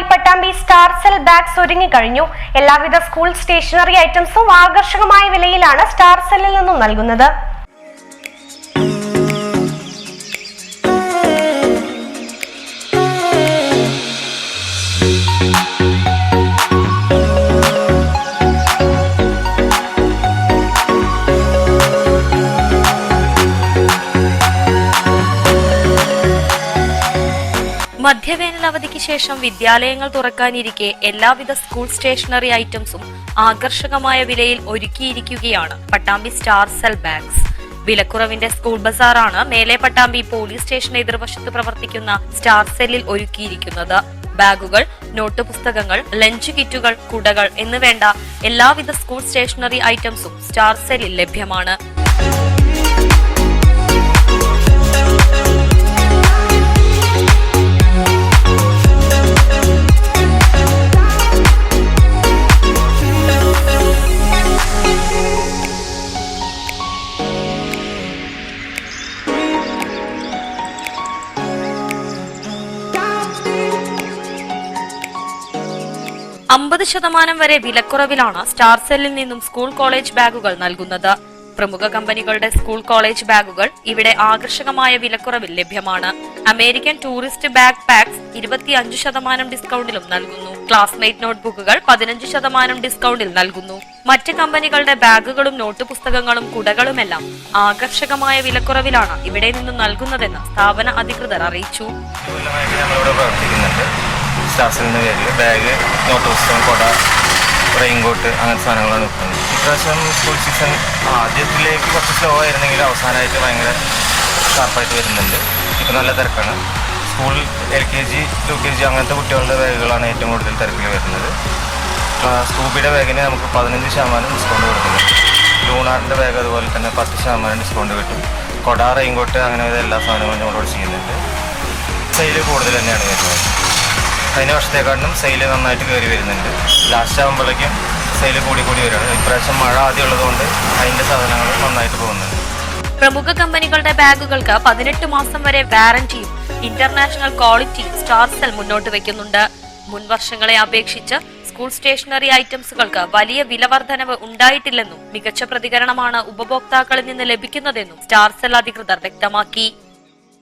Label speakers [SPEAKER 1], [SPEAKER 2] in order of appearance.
[SPEAKER 1] ബസാറുമായി Pattambi star cell bags ഒരുങ്ങിക്കഴിഞ്ഞു. എല്ലാവിധ school stationery ഐറ്റംസും ആകർഷകമായ വിലയിലാണ് സ്റ്റാർ സെല്ലിൽ നിന്നും നൽകുന്നത്.
[SPEAKER 2] മധ്യവേനൽ അവധിക്ക് ശേഷം വിദ്യാലയങ്ങൾ തുറക്കാനിരിക്കെ എല്ലാവിധ സ്കൂൾ സ്റ്റേഷനറി ഐറ്റംസും ആകർഷകമായ വിലയിൽ ഒരുക്കിയിരിക്കുകയാണ് പട്ടാമ്പി സ്റ്റാർ സെൽ ബാഗ്സ്. വിലക്കുറവിന്റെ സ്കൂൾ ബസാറാണ് മേലെ പട്ടാമ്പി പോലീസ് സ്റ്റേഷൻ എതിർവശത്ത് പ്രവർത്തിക്കുന്ന സ്റ്റാർ സെല്ലിൽ ഒരുക്കിയിരിക്കുന്നത്. ബാഗുകൾ നോട്ട് പുസ്തകങ്ങൾ ലഞ്ച് കിറ്റുകൾ കുടകൾ എന്നുവേണ്ട എല്ലാവിധ സ്കൂൾ സ്റ്റേഷനറി ഐറ്റംസും സ്റ്റാർ സെല്ലിൽ ലഭ്യമാണ്. അമ്പത് ശതമാനം വരെ വിലക്കുറവിലാണ് സ്റ്റാർ സെല്ലിൽ നിന്നും സ്കൂൾ കോളേജ് ബാഗുകൾ നൽകുന്നത്. പ്രമുഖ കമ്പനികളുടെ സ്കൂൾ കോളേജ് ബാഗുകൾ ഇവിടെ ആകർഷകമായ വിലക്കുറവിൽ ലഭ്യമാണ്. അമേരിക്കൻ ടൂറിസ്റ്റ് ബാഗ് പാക്സ് ഇരുപത്തിയഞ്ച് ശതമാനം ഡിസ്കൗണ്ടിലും നൽകുന്നു. ക്ലാസ്മേറ്റ് നോട്ട്ബുക്കുകൾ പതിനഞ്ച് ശതമാനം ഡിസ്കൗണ്ടിൽ നൽകുന്നു. മറ്റ് കമ്പനികളുടെ ബാഗുകളും നോട്ട് പുസ്തകങ്ങളും കുടകളുമെല്ലാം ആകർഷകമായ വിലക്കുറവിലാണ് ഇവിടെ നിന്നും നൽകുന്നതെന്ന് സ്ഥാപന അധികൃതർ അറിയിച്ചു.
[SPEAKER 3] കൊല്ലമായിട്ട് നിന്ന് പേരിൽ ബാഗ് നോട്ട് പുസ്തകം കൊട റെയിൻകോട്ട് അങ്ങനത്തെ സാധനങ്ങളാണ് വിൽക്കുന്നത് ഇപ്രാവശ്യം സ്കൂൾ സീസൺ ആദ്യത്തിലേക്ക് കുറച്ച് സ്ലോ ആയിരുന്നെങ്കിൽ അവസാനമായിട്ട് ഭയങ്കര ഷാർപ്പായിട്ട് വരുന്നുണ്ട്. ഇപ്പം നല്ല തിരക്കാണ്. School L K G U K G അങ്ങനത്തെ കുട്ടികളുടെ ബാഗുകളാണ് ഏറ്റവും കൂടുതൽ തിരക്കിൽ വരുന്നത്. സ്കൂബിയുടെ ബാഗിന് നമുക്ക് പതിനഞ്ച് ശതമാനം ഡിസ്കൗണ്ട് കൊടുക്കുന്നുണ്ട് ലൂണാറിന്റെ ബാഗ് അതുപോലെ തന്നെ പത്ത് ശതമാനം ഡിസ്കൗണ്ട് കിട്ടും. കൊട റെയിൻകോട്ട് അങ്ങനെ എല്ലാ സാധനങ്ങളും നമ്മളോട് ചെയ്യുന്നുണ്ട്. സെയിൽ കൂടുതൽ തന്നെയാണ് വരുന്നത്. കഴിഞ്ഞ വർഷത്തെക്കാട്ടിലും സെയിൽ നന്നായിട്ട് കയറി വരുന്നുണ്ട്. ലാസ്റ്റ് ആകുമ്പോഴേക്കും സെയിൽ കൂടി കൂടി വരികയാണ് ഇപ്രാവശ്യം മഴ ആദ്യം ഉള്ളതുകൊണ്ട് അതിന്റെ സാധനങ്ങൾ നന്നായിട്ട് പോകുന്നുണ്ട്.
[SPEAKER 2] പ്രമുഖ കമ്പനികളുടെ ബാഗുകൾക്ക് പതിനെട്ട് മാസം വരെ വാറന്റിയും ഇന്റർനാഷണൽ ക്വാളിറ്റി സ്റ്റാർ സെൽ മുന്നോട്ട് വെക്കുന്നുണ്ട്. മുൻ വർഷങ്ങളെ അപേക്ഷിച്ച് സ്കൂൾ സ്റ്റേഷനറി ഐറ്റംസുകൾക്ക് വലിയ വിലവർധനവ് ഉണ്ടായിട്ടില്ലെന്നും മികച്ച പ്രതികരണമാണ് ഉപഭോക്താക്കളിൽ നിന്ന് ലഭിക്കുന്നതെന്നും സ്റ്റാർ സെൽ അധികൃതർ വ്യക്തമാക്കി.